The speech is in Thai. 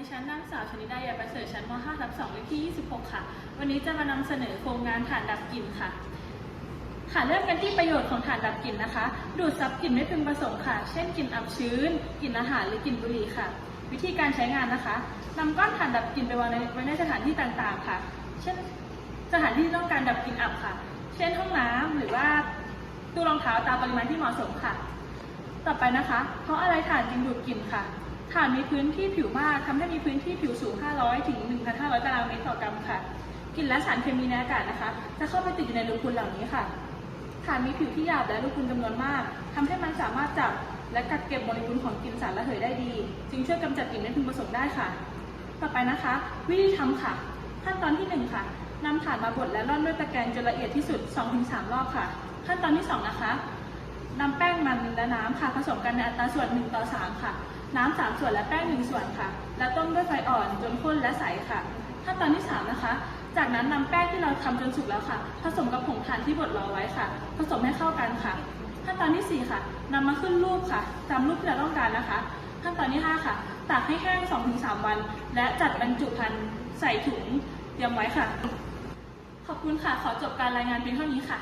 ดิฉันนางสาวชนิดาอยาประเสริฐชั้นม .5 ทับ2เลขที่ 26 ค่ะ วันนี้จะมานำเสนอโครงงานถ่านดับกลิ่นค่ะ ค่ะเริ่มกันที่ประโยชน์ของถ่านดับกลิ่นนะคะ ดูดซับกลิ่นไม่พึงประสงค์ค่ะ เช่นกลิ่นอับชื้น กลิ่นอาหาร หรือกลิ่นบุหรี่ค่ะ วิธีการใช้งานนะคะนำก้อนถ่านดับกลิ่นไปวางไว้ในสถานที่ต่างๆ ค่ะ เช่น สถานที่ต้องการดับกลิ่นอับค่ะ เช่นห้องน้ำหรือว่าตู้รองเท้าตามปริมาณที่เหมาะสมค่ะ ต่อไปนะคะ เพราะอะไรถ่านจึงดูดกลิ่นค่ะ ถ่านมีพื้นที่ผิวมากทำให้มีพื้นที่ผิวสูง 500 ถึง 1,500 ตารางเมตรต่อกรัมค่ะ กลิ่นและสารเคมีในอากาศนะคะ จะเข้าไปติดอยู่ในรูพุนเหล่านี้ค่ะ ถ่านมีผิวที่หยาบและรูพุนจำนวนมากทำให้มันสามารถจับและกักเก็บโมเลกุลของกลิ่นสารระเหยได้ดี จึงช่วยกำจัดกลิ่นไม่พึงประสงค์ได้ค่ะ ต่อไปนะคะ วิธีทำค่ะ ขั้นตอนที่หนึ่งค่ะนำถ่านมาบดและร่อนด้วยตะแกรงจนละเอียดที่สุด 2-3 รอบค่ะ ขั้นตอนที่สองนะคะนำแป้งมันและน้ำค่ะผสมกันในอัตราส่วน 1 ต่อ 3 ค่ะ น้ำ3ส่วนและแป้ง1ส่วนค่ะ แล้วต้มด้วยไฟอ่อนจนข้นและใสค่ะ ขั้นตอนที่ 3 นะคะ จากนั้นนำแป้งที่เราทำจนสุกแล้วค่ะ ผสมกับผงถ่านที่บดรอไว้ค่ะ ผสมให้เข้ากันค่ะ ขั้นตอนที่ 4 ค่ะนำมาขึ้นรูปค่ะตามรูปที่เราต้องการนะคะ ขั้นตอนที่ 5 ค่ะ ตากให้แห้ง 2-3 วัน และจัดบรรจุภัณฑ์ใส่ถุงเตรียมไว้ค่ะ ขอบคุณค่ะ ขอจบการรายงานเพียงเท่านี้ค่ะ